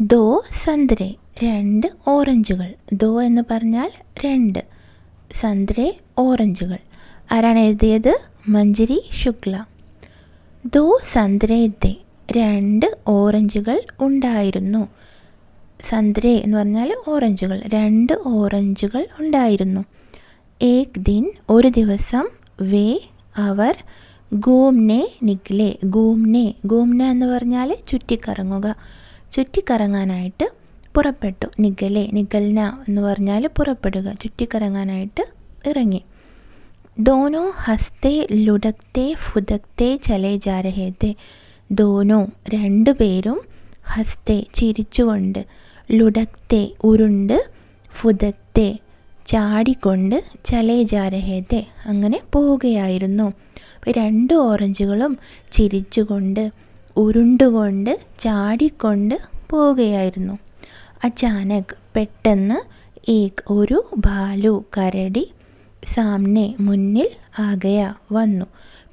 ദോ സന്ദ്രെ രണ്ട് ഓറഞ്ചുകൾ. ദോ എന്ന് പറഞ്ഞാൽ രണ്ട്. സന്ദ്രെ ഓറഞ്ചുകൾ. ആരാണ് എഴുതിയത്? മഞ്ജരി ശുക്ല. ദോ സന്ദ്രേ ദേ രണ്ട് ഓറഞ്ചുകൾ ഉണ്ടായിരുന്നു. സന്ദ്രേ എന്ന് പറഞ്ഞാൽ ഓറഞ്ചുകൾ. രണ്ട് ഓറഞ്ചുകൾ ഉണ്ടായിരുന്നു. ഏക് ദിൻ ഒരു ദിവസം വേ അവർ ഗൂംനെ നിക്ലെ ഗൂംനെ ഗൂംന എന്ന് പറഞ്ഞാൽ ചുറ്റിക്കറങ്ങുക. ചുറ്റിക്കറങ്ങാനായിട്ട് പുറപ്പെട്ടു. നിഗലെ നിഗൽന എന്ന് പറഞ്ഞാൽ പുറപ്പെടുക. ചുറ്റിക്കറങ്ങാനായിട്ട് ഇറങ്ങി. ദോനോ ഹസ്തേ ലുടക്തേ ഫുദക്തേ ചലേ ജാരഹേത്തെ ദോനോ രണ്ടു പേരും ഹസ്തേ ചിരിച്ചുകൊണ്ട് ലുടക്തേ ഉരുണ്ട് ഫുദക്തേ ചാടിക്കൊണ്ട് ചലേ ജാരഹേത്തെ അങ്ങനെ പോവുകയായിരുന്നു. രണ്ട് ഓറഞ്ചുകളും ചിരിച്ചുകൊണ്ട് ഉരുണ്ടുകൊണ്ട് ചാടിക്കൊണ്ട് പോവുകയായിരുന്നു അച്ചാനക് പെട്ടെന്ന് ഏക് ഒരു ഭാലു കരടി സാമ്നെ മുന്നിൽ ആകയ വന്നു.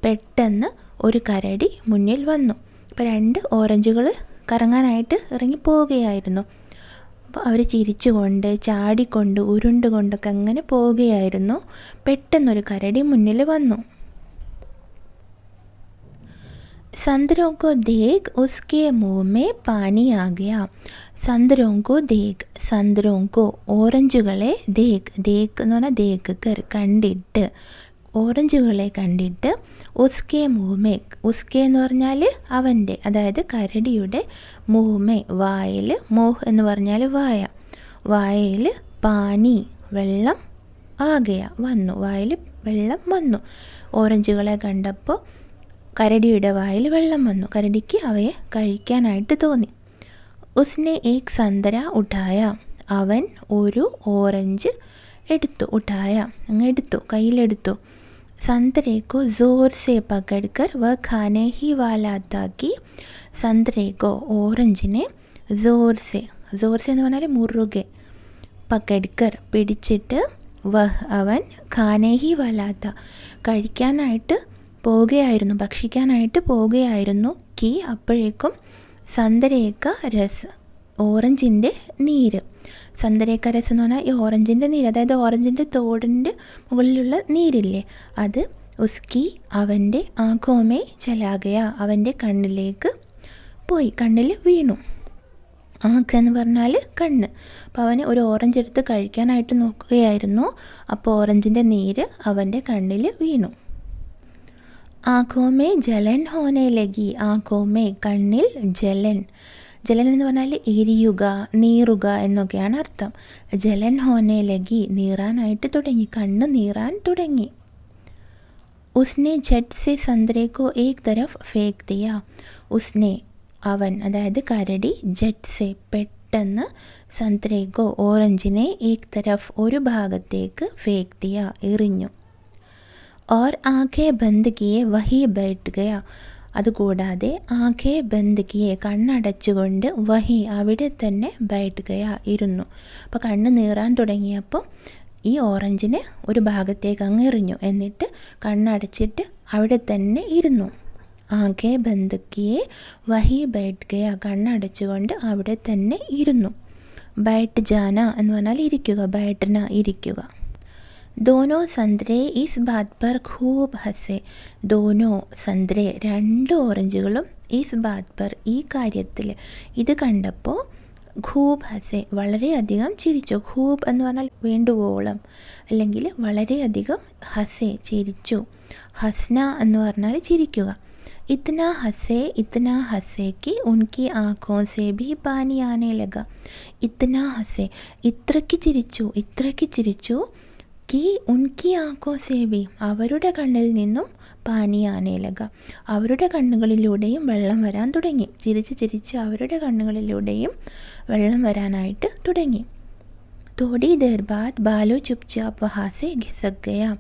പെട്ടെന്ന് ഒരു കരടി മുന്നിൽ വന്നു. അപ്പോൾ രണ്ട് ഓറഞ്ചുകൾ കറങ്ങാനായിട്ട് ഇറങ്ങി പോവുകയായിരുന്നു അപ്പോൾ അവർ ചിരിച്ചുകൊണ്ട് ചാടിക്കൊണ്ട് ഉരുണ്ടുകൊണ്ടൊക്കെ അങ്ങനെ പോവുകയായിരുന്നു പെട്ടെന്നൊരു കരടി മുന്നിൽ വന്നു. संतरों को देख उसके मुंह में पानी आ गया संतरों को देख संतरों को ഓറഞ്ചുകളെ ദേഖ് ദേഖ് എന്ന് പറഞ്ഞാൽ ദേഖ് കർ കണ്ടിട്ട് ഓറഞ്ചുകളെ കണ്ടിട്ട് ഉസ്കെ മൂമേ ഉസ്കെ എന്ന് പറഞ്ഞാൽ അവൻ്റെ അതായത് കരടിയുടെ മൂമേ വായിൽ മോഹ് എന്ന് പറഞ്ഞാൽ വായ വായയിൽ പാനി വെള്ളം ആകയ വന്നു വായിൽ വെള്ളം വന്നു ഓറഞ്ചുകളെ കണ്ടപ്പോൾ കരടിയുടെ വായിൽ വെള്ളം വന്നു കരടിക്ക് അവയെ കഴിക്കാനായിട്ട് തോന്നി ഉസ്നെ ഏക് സന്തര ഉഠായ അവൻ ഒരു ഓറഞ്ച് എടുത്തു ഉഠായ അങ്ങ് എടുത്തു കയ്യിലെടുത്തു संतरे को ज़ोर से पकड़कर वह खाने ही वाला था कि संतरे को ഓറഞ്ചിനെ ജോർ സെ ജോർ സെ എന്ന് പറഞ്ഞാൽ മുറുകെ പക്കടിക്കർ പിടിച്ചിട്ട് വഹ് അവൻ ഖാനേഹി വലാത്ത കഴിക്കാനായിട്ട് പോവുകയായിരുന്നു ഭക്ഷിക്കാനായിട്ട് പോവുകയായിരുന്നു കി അപ്പോഴേക്കും സന്തരേക്ക രസ് ഓറഞ്ചിന്റെ നീര്. സന്തരേക്ക രസം എന്ന് പറഞ്ഞാൽ ഈ ഓറഞ്ചിന്റെ നീര് അതായത് ഓറഞ്ചിന്റെ തോടിന്റെ മുകളിലുള്ള നീരില്ലേ അത് ഉസ്കി അവന്റെ ആഘോമേ ചലാകയ അവന്റെ കണ്ണിലേക്ക് പോയി കണ്ണിൽ വീണു. ആഖ് എന്ന് പറഞ്ഞാൽ കണ്ണ്. അപ്പോൾ അവന് ഒരു ഓറഞ്ച് എടുത്ത് കഴിക്കാനായിട്ട് നോക്കുകയായിരുന്നു. അപ്പോൾ ഓറഞ്ചിന്റെ നീര് അവന്റെ കണ്ണിൽ വീണു. ആഖോമേ ജലൻ ഹോനെ ലഗി ആഖോ മേ കണ്ണിൽ ജലൻ. ജലൻ എന്ന് പറഞ്ഞാൽ എരിയുക നീറുക എന്നൊക്കെയാണ് അർത്ഥം. ജലൻ ഹോനെ ലഗി നീറാനായിട്ട് തുടങ്ങി കണ്ണ് നീറാൻ തുടങ്ങി. ഉസ്നെ ജട്ട് സെ സന്ദ്രേക്കോ ഏക് തരഫ് ഫേക്ക് ദിയ. ഉസ്നെ അവൻ അതായത് കരടി ജട്ട് സെ പെട്ടെന്ന് സന്ത്രേക്കോ ഓറഞ്ചിനെ ഏക് തരഫ് ഒരു ഭാഗത്തേക്ക് ഫേക്ക് ദിയ എറിഞ്ഞു. ഓർ ആഖെ ബന്ദ് കിയെ വഹി ബൈട്ട് ഗയ അതുകൂടാതെ ആഖെ ബന്ദ് കണ്ണടച്ചുകൊണ്ട് വഹി അവിടെ തന്നെ ബൈട്ട് ഗയ ഇരുന്നു. അപ്പോൾ കണ്ണ് നീറാൻ തുടങ്ങിയപ്പോൾ ഈ ഓറഞ്ചിനെ ഒരു ഭാഗത്തേക്ക് അങ്ങ് എറിഞ്ഞു. എന്നിട്ട് കണ്ണടച്ചിട്ട് അവിടെ തന്നെ ഇരുന്നു. ആകെ ബന്ധക്കിയെ വഹി ബൈട്ട് ഗയ കണ്ണടച്ചുകൊണ്ട് അവിടെ തന്നെ ഇരുന്നു. ബൈട്ട് ജാന എന്ന് പറഞ്ഞാൽ ഇരിക്കുക ബൈട്ടന ഇരിക്കുക. ദോനോ സന്ദ്രെ ഈസ് ബാത് പർ ഖൂബ് ഹസെ ദോനോ സന്ദ്രെ രണ്ട് ഓറഞ്ചുകളും ഈസ് ബാത് പർ ഈ കാര്യത്തിൽ ഇത് കണ്ടപ്പോൾ ഖൂബ് ഹസെ വളരെയധികം ചിരിച്ചു। ഖൂബ് എന്ന് പറഞ്ഞാൽ വേണ്ടുവോളം അല്ലെങ്കിൽ വളരെയധികം ഹസെ ചിരിച്ചു। ഹസ്ന എന്ന് പറഞ്ഞാൽ ചിരിക്കുക। ഇത്തന ഹസെ ഇത്തന ഹസേക്ക് ഉൻകി ആഖോ സേ ഭി പാനി ലഗ। ഇത്തന ഹസെ ഇത്രയ്ക്ക് ചിരിച്ചു ഇത്രയ്ക്ക് ചിരിച്ചു കി ഉൻകി ആക്കോ സേവി. അവരുടെ കണ്ണിൽ നിന്നും പാനിയാനേലക അവരുടെ കണ്ണുകളിലൂടെയും വെള്ളം വരാൻ തുടങ്ങി. ചിരിച്ച് ചിരിച്ച് അവരുടെ കണ്ണുകളിലൂടെയും വെള്ളം വരാനായിട്ട് തുടങ്ങി. തോടി ദേർ ബാദ് ബാലു ചുപ്ചാപ്പ് വഹാസെ ഘിസക്കയ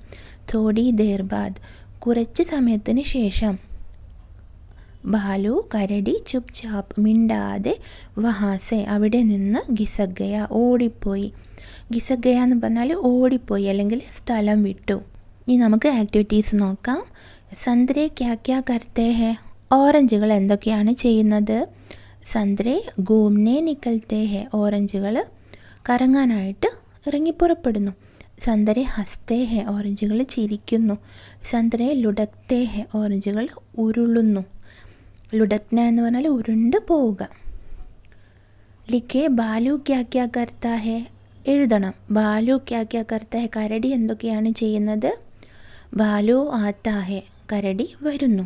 തോടി ദേർ ബാദ് കുറച്ച് സമയത്തിന് ശേഷം ബാലു കരടി ചുപ് ചാപ് മിണ്ടാതെ വഹാസെ. അവിടെ നിന്ന് ഗിസഗയ ഓടിപ്പോയി. ഗിസഗയ എന്ന് പറഞ്ഞാൽ ഓടിപ്പോയി അല്ലെങ്കിൽ സ്ഥലം വിട്ടു. ഇനി നമുക്ക് ആക്ടിവിറ്റീസ് നോക്കാം. സന്ദ്രെ ക്യാ ക്യാ കർത്തേ ഹെ? ഓറഞ്ചുകൾ എന്തൊക്കെയാണ് ചെയ്യുന്നത്? സന്ദ്രേ ഗൂംനെ നിക്കൽത്തേ ഹെ? ഓറഞ്ചുകൾ കറങ്ങാനായിട്ട് ഇറങ്ങി പുറപ്പെടുന്നു സന്തരെ ഹസ്തേ ഹെ? ഓറഞ്ചുകൾ ചിരിക്കുന്നു. സന്ദ്രെ ലുടക്തേ ഹെ? ഓറഞ്ചുകൾ ഉരുളുന്നു. ലുടക്ന എന്ന് പറഞ്ഞാൽ ഉരുണ്ട് പോവുക. ലിഖെ ബാലു ക്യാ ക്യാ കർത്താ ഹെ? എഴുതണം. ബാലു ക്യാ ക്യാ കർത്താ ഹെ? കരടി എന്തൊക്കെയാണ് ചെയ്യുന്നത്? ബാലു ആത്താ ഹെ? കരടി വരുന്നു.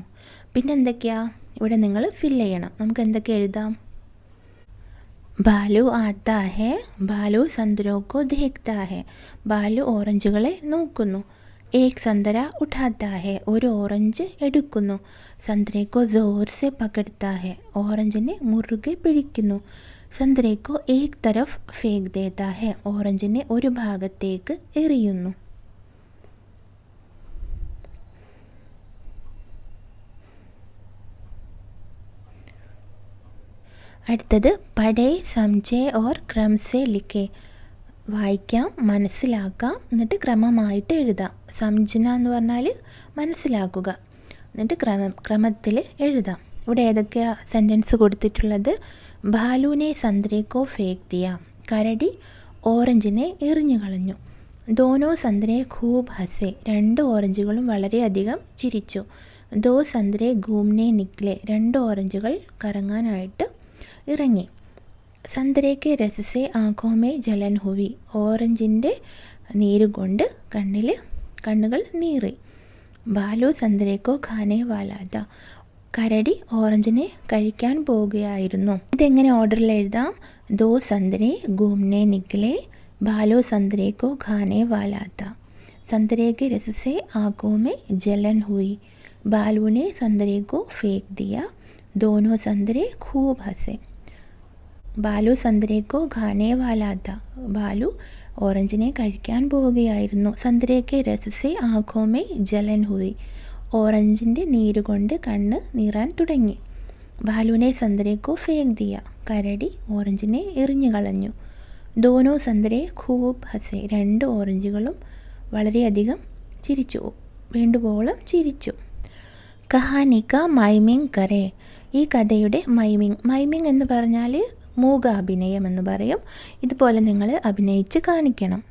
പിന്നെ എന്തൊക്കെയാ ഇവിടെ നിങ്ങൾ ഫിൽ ചെയ്യണം. നമുക്ക് എന്തൊക്കെ എഴുതാം? ബാലു ആത്താ ഹെ? ബാലു സന്തുരോക്കോ ദേഖ്താ ഹെ? ബാലു ഓറഞ്ചുകളെ നോക്കുന്നു. ഏക് സന്തര ഉഠാത്താ ഹെ ഒരു ഓറഞ്ച് എടുക്കുന്നു. സന്തരേക്കോ ജോർ സെ പകർത്താ ഹെ ഓറഞ്ചിനെ മുറുകെ പിടിക്കുന്നു. സന്തരേക്കോ ഏക് തരഫ് ഫേക് ദേത്താ ഹെ ഓറഞ്ചിനെ ഒരു ഭാഗത്തേക്ക് എറിയുന്നു. അടുത്തത് പഠേ സംജയ് ഓർ ക്രംസെ ലിഖേ. വായിക്കാം മനസ്സിലാക്കാം എന്നിട്ട് ക്രമമായിട്ട് എഴുതാം. സംജന എന്ന് പറഞ്ഞാൽ മനസ്സിലാക്കുക. എന്നിട്ട് ക്രമം ക്രമത്തിൽ എഴുതാം. ഇവിടെ ഏതൊക്കെയാണ് സെന്റൻസ് കൊടുത്തിട്ടുള്ളത്? ബാലുവിനെ സന്ദ്രേക്കോ ഫേക്ക് ദിയ കരടി ഓറഞ്ചിനെ എറിഞ്ഞു കളഞ്ഞു. ദോനോ സന്ദ്രേ ഖൂബ് ഹസെ. രണ്ട് ഓറഞ്ചുകളും വളരെയധികം ചിരിച്ചു. ദോ സന്ദ്രേ ഗൂംനെ നിക്ലെ രണ്ട് ഓറഞ്ചുകൾ കറങ്ങാനായിട്ട് ഇറങ്ങി. സന്തരയ്ക്ക് രസസെ ആഘോമേ ജലൻ ഹുവി ഓറഞ്ചിൻ്റെ നീര് കൊണ്ട് കണ്ണിൽ കണ്ണുകൾ നീറി ബാലു സന്തരേക്കോ ഖാനെ വാലാത കരടി ഓറഞ്ചിനെ കഴിക്കാൻ പോവുകയായിരുന്നു ഇതെങ്ങനെ ഓർഡറിൽ എഴുതാം ദോ സന്തരെ ഗൂംനെ നിക്കലെ ബാലു സന്തരേക്കോ ഖാനെ വാലാത്ത संतरे രസസെ ആഘോമേ ജലൻ ഹുയി ബാലുവിനെ സന്തരേക്കോ ഫേക്ക് ദിയ ദോനോ സന്തരെ ഖൂബ് ഹസെ ബാലു സന്ദ്രയ്ക്കോ ഖാനേ വാലാത്ത ബാലു ഓറഞ്ചിനെ കഴിക്കാൻ പോവുകയായിരുന്നു. സന്ദ്രയ്ക്ക് രസസെ ആഘോമേ ജലൻ ഹുയി. ഓറഞ്ചിന്റെ നീരുകൊണ്ട് കണ്ണ് നീറാൻ തുടങ്ങി. ബാലുവിനെ സന്ദ്രയ്ക്കോ ഫേക് ദിയ. കരടി ഓറഞ്ചിനെ എറിഞ്ഞു കളഞ്ഞു. ദോനോ സന്ദ്രയെ ഖൂബ് ഹസെ രണ്ട് ഓറഞ്ചുകളും വളരെയധികം ചിരിച്ചു. വേണ്ടുവോളം ചിരിച്ചു. കഹാനിക മൈമിങ് കരേ. ഈ കഥയുടെ മൈമിങ്. മൈമിങ് എന്ന് പറഞ്ഞാൽ മൂകാഭിനയം എന്ന് പറയും. ഇതുപോലെ നിങ്ങൾ അഭിനയിച്ച് കാണിക്കണം.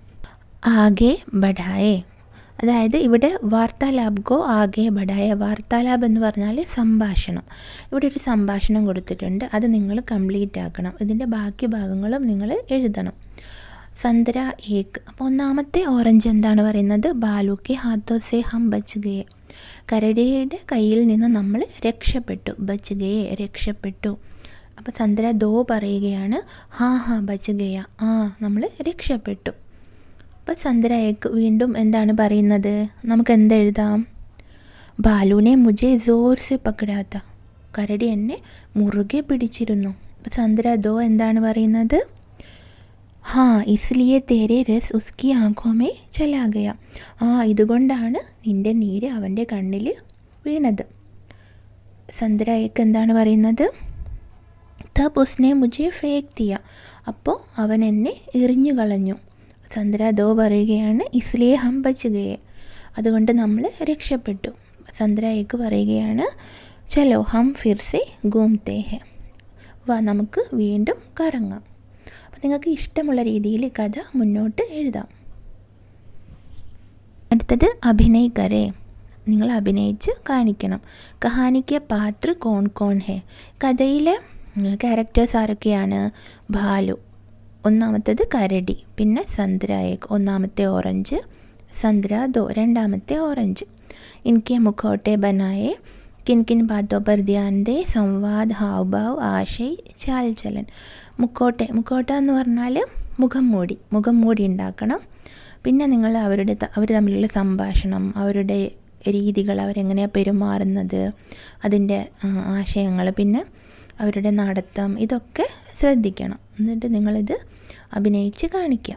ആകെ ബഡായെ. അതായത് ഇവിടെ വാർത്താലാബ് ഗോ ആകെ ബഡായ. വാർത്താലാബ് എന്ന് പറഞ്ഞാൽ സംഭാഷണം. ഇവിടെ ഒരു സംഭാഷണം കൊടുത്തിട്ടുണ്ട്. അത് നിങ്ങൾ കംപ്ലീറ്റ് ആക്കണം. ഇതിന്റെ ബാക്കി ഭാഗങ്ങളും നിങ്ങൾ എഴുതണം. സന്ദ്ര ഏക്ക് അപ്പോൾ ഒന്നാമത്തെ ഓറഞ്ച് എന്താണ് പറയുന്നത്? ബാലുക്കെ ഹാത്തോ സെ ഹം ബച്ച് ഗയെ കരടിയുടെ കയ്യിൽ നിന്ന് നമ്മൾ രക്ഷപ്പെട്ടു. ബച്ച് ഗയെ രക്ഷപ്പെട്ടു. അപ്പോൾ ചന്ദ്ര ദോ പറയുകയാണ് ഹാ ഹാ ബജഗയ ഗയ ആ നമ്മൾ രക്ഷപ്പെട്ടു. അപ്പോൾ ചന്ദ്രയേക്ക് വീണ്ടും എന്താണ് പറയുന്നത്? നമുക്ക് എന്തെഴുതാം ബാലുവിനെ മുജെ ജോർ സെ പക്കടാത്ത കരടി എന്നെ മുറുകെ പിടിച്ചിരുന്നു. അപ്പോൾ ചന്ദ്ര ദോ എന്താണ് പറയുന്നത്? ഹാ ഇസ്ലിയെ തേരെ രസ് ഉസ്കി ആഘോമേ ചലാകയ ആ ഇതുകൊണ്ടാണ് നിന്റെ നീര് അവന്റെ കണ്ണിൽ വീണത്. സന്ദ്രയക്ക് എന്താണ് പറയുന്നത്? തബ് ഉസ്നെ മുജെ ഫേക്ക് തിയ. അപ്പോൾ അവൻ എന്നെ എറിഞ്ഞു കളഞ്ഞു. ചന്ദ്ര ദോ പറയുകയാണ് ഇസ്ലിയെ ഹം ബച്ചുകയെ. അതുകൊണ്ട് നമ്മൾ രക്ഷപ്പെട്ടു. ചന്ദ്രയ്ക്ക് പറയുകയാണ് ചലോ ഹം ഫിർസെ ഗൂംതേ ഹെ. വാ നമുക്ക് വീണ്ടും കറങ്ങാം. അപ്പം നിങ്ങൾക്ക് ഇഷ്ടമുള്ള രീതിയിൽ കഥ മുന്നോട്ട് എഴുതാം. അടുത്തത് അഭിനയകരെ കരേ. നിങ്ങൾ അഭിനയിച്ച് കാണിക്കണം. കഹാനിക്ക് പാത്ര കോൺ കോൺ ഹെ. കഥയിലെ ക്യാരക്ടേഴ്സ് ആരൊക്കെയാണ്? ഭാലു ഒന്നാമത്തേത് കരടി പിന്നെ സന്ദ്രായക് ഒന്നാമത്തെ ഓറഞ്ച് സന്ദ്ര ദോ രണ്ടാമത്തെ ഓറഞ്ച് ഇൻകെ മുഖോട്ടെ ബനായെ കിൻ കിൻ ബാത്തോ പർ സംവാദ് ഹാവ്ഭാവ് ആശയ് ചാൽ ചലൻ. മുക്കോട്ടെ മുക്കോട്ട എന്ന് പറഞ്ഞാൽ മുഖം മൂടി മുഖം മൂടി ഉണ്ടാക്കണം. പിന്നെ നിങ്ങൾ അവരുടെ അവർ തമ്മിലുള്ള സംഭാഷണം അവരുടെ രീതികൾ അവരെങ്ങനെയാണ് പെരുമാറുന്നത് അതിന്റെ ആശയങ്ങൾ. പിന്നെ അവരുടെ നടത്തം ഇതൊക്കെ ശ്രദ്ധിക്കണം. എന്നിട്ട് നിങ്ങളിത് അഭിനയിച്ച് കാണിക്കുക